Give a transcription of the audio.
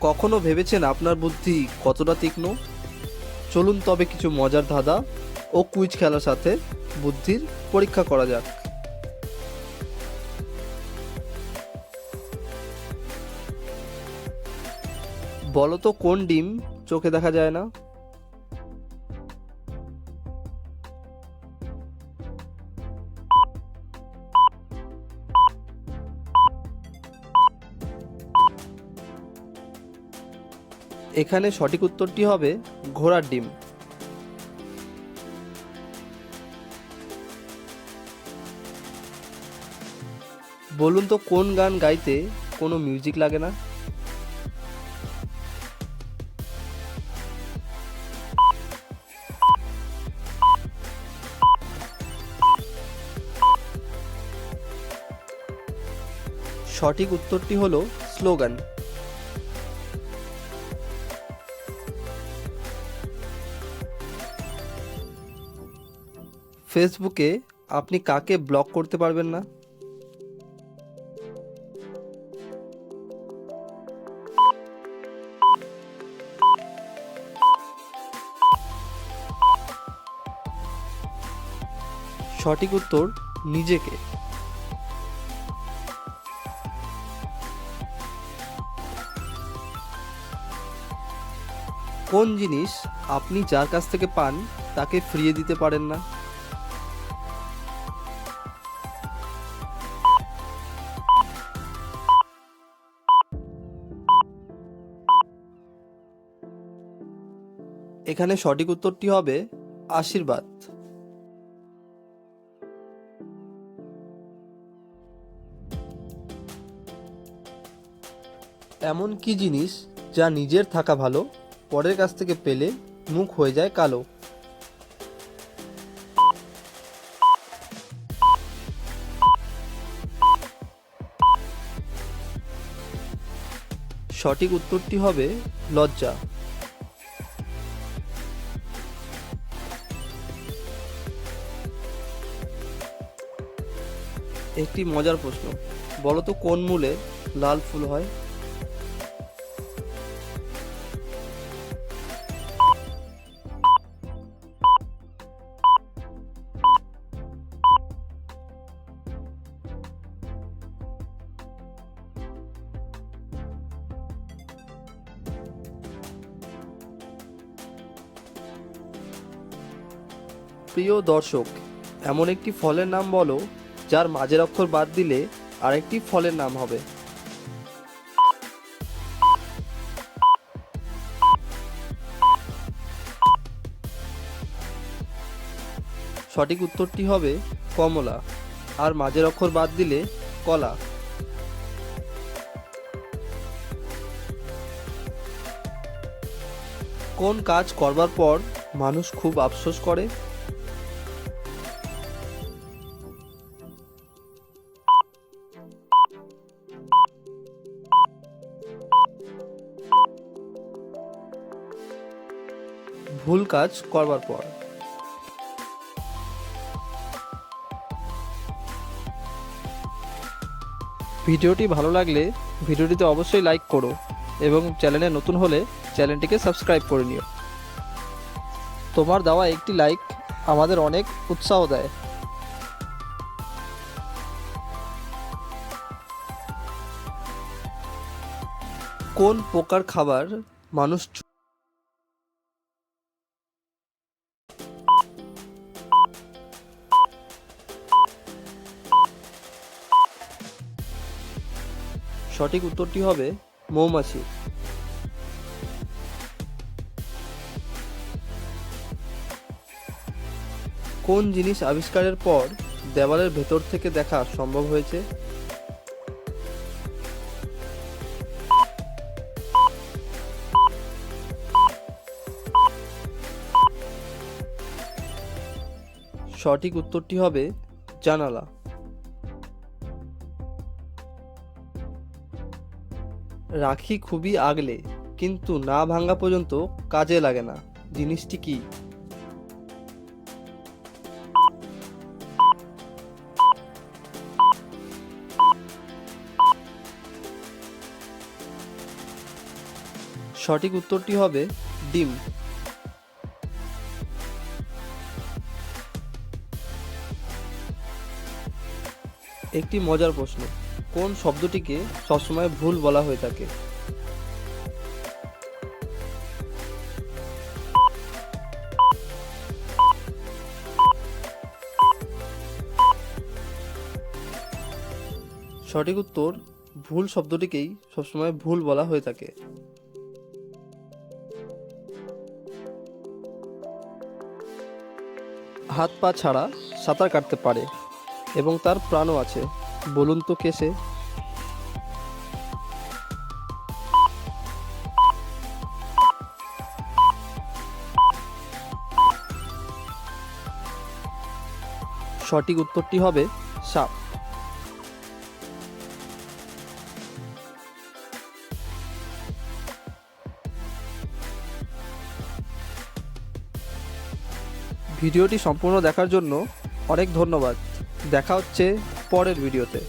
কখনো ভেবেছেন আপনার বুদ্ধি কতটা তীক্ষ্ণ? চলুন তবে কিছু মজার ধাঁধা ও কুইজ খেলার সাথে বুদ্ধির পরীক্ষা করা যাক। বলতো কোন ডিম চোখে দেখা যায় না? এখানে সঠিক উত্তরটি হবে ঘোড়ার ডিম। বলুন তো, কোন গান গাইতে কোনো মিউজিক লাগে না? সঠিক উত্তরটি হলো স্লোগান। ফেসবুকে আপনি কাকে ব্লক করতে পারবেন না? সঠিক উত্তর, নিজেকে। কোন জিনিস আপনি যার কাছ থেকে পান, তাকে ফিরিয়ে দিতে পারেন না? এখানে সঠিক উত্তরটি হবে আশীর্বাদ। এমন কি জিনিস যা নিজের থাকা ভালো, পরের কাছ থেকে পেলে মুখ হয়ে যায় কালো? সঠিক উত্তরটি হবে লজ্জা। একটি মজার প্রশ্ন। বলো তো কোন মূলে লাল ফুল হয়? প্রিয় দর্শক, এমন একটি ফলের নাম বলো যার মাঝের অক্ষর বাদ দিলে আরেকটি ফলের নাম হবে। সঠিক উত্তরটি হবে কমলা। আর মাঝের অক্ষর বাদ দিলে কলা। কোন কাজ করবার পর মানুষ খুব আফসোস করে? ভুল কাজ করবার পর। ভিডিওটি ভালো লাগলে ভিডিওটিতে অবশ্যই লাইক করো এবং চ্যানেলে নতুন হলে চ্যানেলটিকে সাবস্ক্রাইব করে নিও। তোমার দেওয়া একটি লাইক আমাদের অনেক উৎসাহ দেয়। কোন প্রকার খাবার মানুষ সঠিক উত্তরটি হবে মৌমাছি। কোন জিনিস আবিষ্কারের পর দেওয়ালের ভেতর থেকে দেখা সম্ভব হয়েছে? সঠিক উত্তরটি হবে জানালা। রাখি খুবই আগলে, কিন্তু না ভাঙা পর্যন্ত কাজে লাগে না। জিনিসটি কি? সঠিক উত্তরটি হবে ডিম। একটি মজার প্রশ্ন। কোন শব্দটিকে সবসময় ভুল বলা হয়ে থাকে? সঠিক উত্তর, ভুল শব্দটিকেই সবসময় ভুল বলা হয়ে থাকে। হাত পা ছাড়া সাঁতার কাটতে পারে এবং তার প্রাণও আছে। বলুন তো কে সে? সঠিক উত্তরটি হবে সাপ। ভিডিওটি সম্পূর্ণ দেখার জন্য অনেক ধন্যবাদ। দেখা হচ্ছে পরের ভিডিওতে।